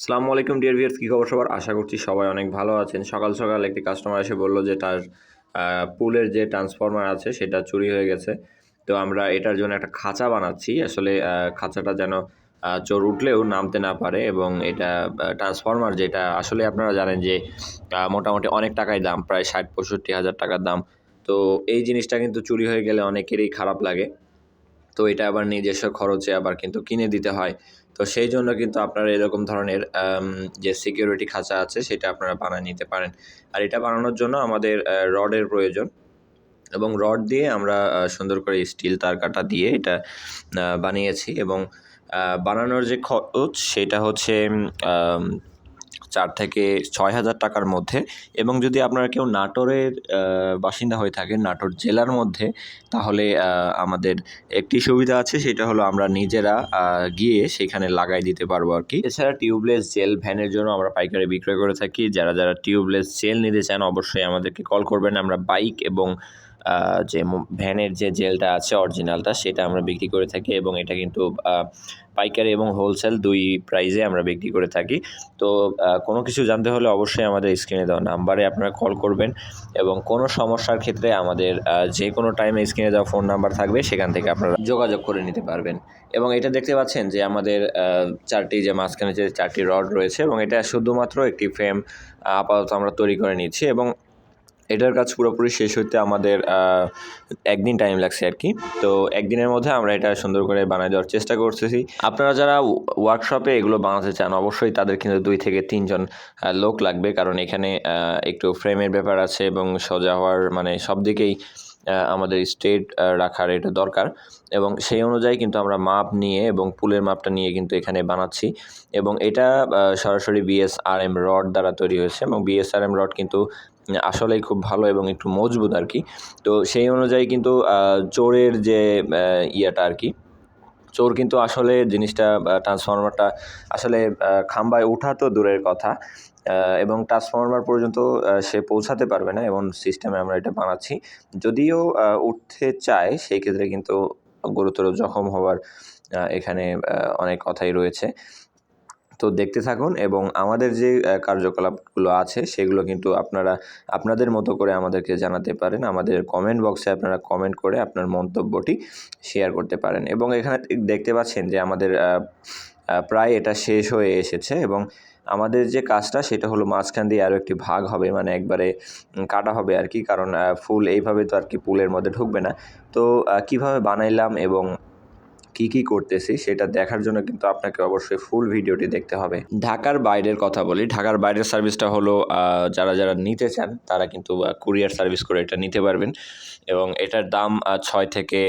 আসসালামু আলাইকুম deer viewers কী খবর সবার? আশা করছি সবাই অনেক ভালো আছেন। সকাল সকাল একটি কাস্টমার এসে বলল যে তার পুলের যে ট্রান্সফরমার আছে, সেটা চুরি হয়ে গেছে। তো আমরা এটার জন্য একটা খাঁচা বানাচ্ছি। আসলে খাঁচাটা যেন চোর উঠলেও নামতে না পারে এবং এটা ট্রান্সফরমার যেটা, আসলে আপনারা জানেন যে মোটামুটি অনেক টাকাই দাম, প্রায় ষাট, পঁয়ষট্টি হাজার টাকার দাম। তো এই জিনিসটা কিন্তু চুরি হয়ে গেলে অনেকেরই খারাপ লাগে। তো এটা আবার নিজস্ব খরচে আবার কিন্তু কিনে দিতে হয়। তো সেই জন্য কিন্তু আপনারা এরকম ধরনের যে সিকিউরিটি খাঁচা আছে সেটা আপনারা বানিয়ে নিতে পারেন। আর এটা বানানোর জন্য আমাদের রডের প্রয়োজন এবং রড দিয়ে আমরা সুন্দর করে স্টিল তার কাটা দিয়ে এটা বানিয়েছি এবং বানানোর যে খরচ সেটা হচ্ছে চার থেকে ছয় হাজার টাকার মধ্যে এবং যদি আপনারা কেউ নাটোরের বাসিন্দা হয়ে থাকেন, নাটোর জেলার মধ্যে, তাহলে আমাদের একটি সুবিধা আছে, সেটা হলো আমরা নিজেরা গিয়ে সেখানে লাগাই দিতে পারব আর কি। এছাড়া টিউবলেস জেল ভ্যানের জন্য আমরা পাইকারি বিক্রয় করে থাকি। যারা যারা টিউবলেস জেল নিতে চান, অবশ্যই আমাদেরকে কল করবেন। আমরা বাইক এবং যে ভ্যানের যে জেলটা আছে অরিজিনালটা সেটা আমরা বিক্রি করে থাকি এবং এটা কিন্তু পাইকারি এবং হোলসেল দুই প্রাইজে আমরা বিক্রি করে থাকি। তো কোনো কিছু জানতে হলে অবশ্যই আমাদের স্ক্রিনে দেওয়া নাম্বারে আপনারা কল করবেন এবং কোনো সমস্যার ক্ষেত্রে আমাদের যে কোনো টাইমে স্ক্রিনে দেওয়া ফোন নাম্বার থাকবে, সেখান থেকে আপনারা যোগাযোগ করে নিতে পারবেন। এবং এটা দেখতে পাচ্ছেন যে আমাদের চারটি যে মাঝখানে যে চারটি রড রয়েছে এবং এটা শুধুমাত্র একটি ফ্রেম আপাতত আমরা তৈরি করে নিচ্ছি এবং এটার কাজ পুরোপুরি শেষ হতে আমাদের একদিন টাইম লাগছে আর কি। তো একদিনের মধ্যে আমরা এটা সুন্দর করে বানিয়ে দেওয়ার চেষ্টা করতেছি। আপনারা যারা ওয়ার্কশপে এগুলো বানাতে চান, অবশ্যই তাদের কিন্তু দুই থেকে তিনজন লোক লাগবে। কারণ এখানে একটু ফ্রেমের ব্যাপার আছে এবং সোজা হওয়ার মানে সব দিকেই আমাদের স্টেট রাখার এটা দরকার। এবং সেই অনুযায়ী কিন্তু আমরা মাপ নিয়ে এবং পুলের মাপটা নিয়ে কিন্তু এখানে বানাচ্ছি। এবং এটা সরাসরি বিএসআরএম রড দ্বারা তৈরি হয়েছে এবং বিএসআরএম রড কিন্তু আসলেই খুব ভালো এবং একটু মজবুত আর কি। তো সেই অনুযায়ী কিন্তু চোরের যে ইয়েটা আর কি, চোর কিন্তু আসলে জিনিসটা ট্রান্সফরমারটা আসলে খাম্বায় ওঠা তো দূরের কথা এবং ট্রান্সফরমার পর্যন্ত সে পৌঁছাতে পারবে না এমন সিস্টেমে আমরা এটা বানাচ্ছি। যদিও উঠতে চায়, সেই ক্ষেত্রে কিন্তু গুরুতর জখম হওয়ার এখানে অনেক কথাই রয়েছে। তো দেখতে থাকুন এবং আমাদের যে কার্যকলাপগুলো আছে সেগুলো কিন্তু আপনারা, আপনাদের মতো করে আমাদেরকে জানাতে পারেন। আমাদের কমেন্ট বক্সে আপনারা কমেন্ট করে আপনার মন্তব্যটি শেয়ার করতে পারেন। এবং এখানে দেখতে পাচ্ছেন যে আমাদের প্রায় এটা শেষ হয়ে এসেছে এবং আমাদের যে কাজটা সেটা হলো মাঝখান দিয়ে আরও একটি ভাগ হবে মানে একবারে কাটা হবে আর কি। কারণ ফুল এইভাবে তো আর কি পুলের মধ্যে ঢুকবে না। তো কীভাবে বানাইলাম এবং কি কি করতেছি সেটা দেখার জন্য কিন্তু আপনাকে অবশ্যই ফুল ভিডিওটি দেখতে হবে। ঢাকার বাইরের কথা বলি, ঢাকার বাইরের সার্ভিসটা হলো যারা যারা নিতে চান, তারা কিন্তু কুরিয়ার সার্ভিস করে এটা নিতে পারবেন এবং এটার দাম ছয় থেকে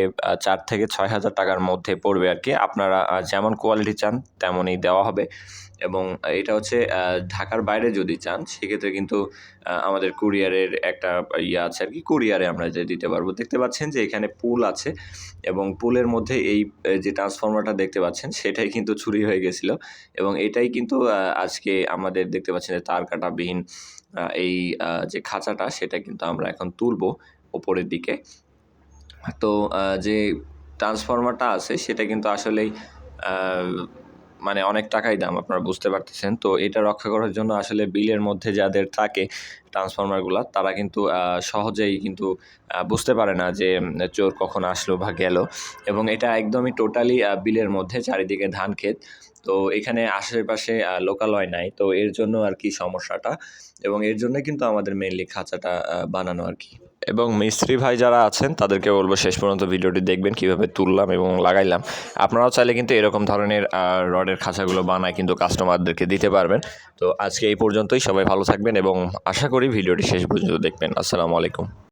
চার থেকে ছয় হাজার টাকার মধ্যে পড়বে আর কি। আপনারা যেমন কোয়ালিটি চান, তেমনই দেওয়া হবে। এবং এটা হচ্ছে ঢাকার বাইরে যদি চান, সেক্ষেত্রে কিন্তু আমাদের কুরিয়ারের একটা ইয়ে আছে আর কি, কুরিয়ারে আমরা যে দিতে পারব। দেখতে পাচ্ছেন যে এখানে পুল আছে এবং পুলের মধ্যে এই যে ট্রান্সফর্মারটা দেখতে পাচ্ছেন, সেটাই কিন্তু চুরি হয়ে গেছিল এবং এটাই কিন্তু আজকে আমাদের দেখতে পাচ্ছেন যে তার কাটাবিহীন এই যে খাঁচাটা, সেটা কিন্তু আমরা এখন তুলবো ওপরের দিকে। তো যে ট্রান্সফর্মারটা আছে, সেটা কিন্তু আসলেই মানে অনেক টাকাই দাম, আপনারা বুঝতে পারতেছেন। তো এটা রক্ষা করার জন্য আসলে বিলের মধ্যে যাদের থাকে ট্রান্সফর্মারগুলো, তারা কিন্তু সহজেই কিন্তু বুঝতে পারে না যে চোর কখন আসলো বা গেল। এবং এটা একদমই টোটালি বিলের মধ্যে চারিদিকে ধান ক্ষেত। তো এখানে আশেপাশে লোকালয় নাই। তো এর জন্য আর কি সমস্যাটা। এবং এর জন্য কিন্তু আমাদের মেনলি খাঁচাটা বানানো আর কি। এবং মিস্ত্রি ভাই যারা আছেন, তাদেরকে বলব শেষ পর্যন্ত ভিডিওটি দেখবেন, কীভাবে তুললাম এবং লাগাইলাম। আপনারাও চাইলে কিন্তু এরকম ধরনের রডের খাঁচাগুলো বানায় কিন্তু কাস্টমারদেরকে দিতে পারবেন। তো আজকে এই পর্যন্তই, সবাই ভালো থাকবেন এবং আশা করি ভিডিওটি শেষ পর্যন্ত দেখবেন। আসসালামু আলাইকুম।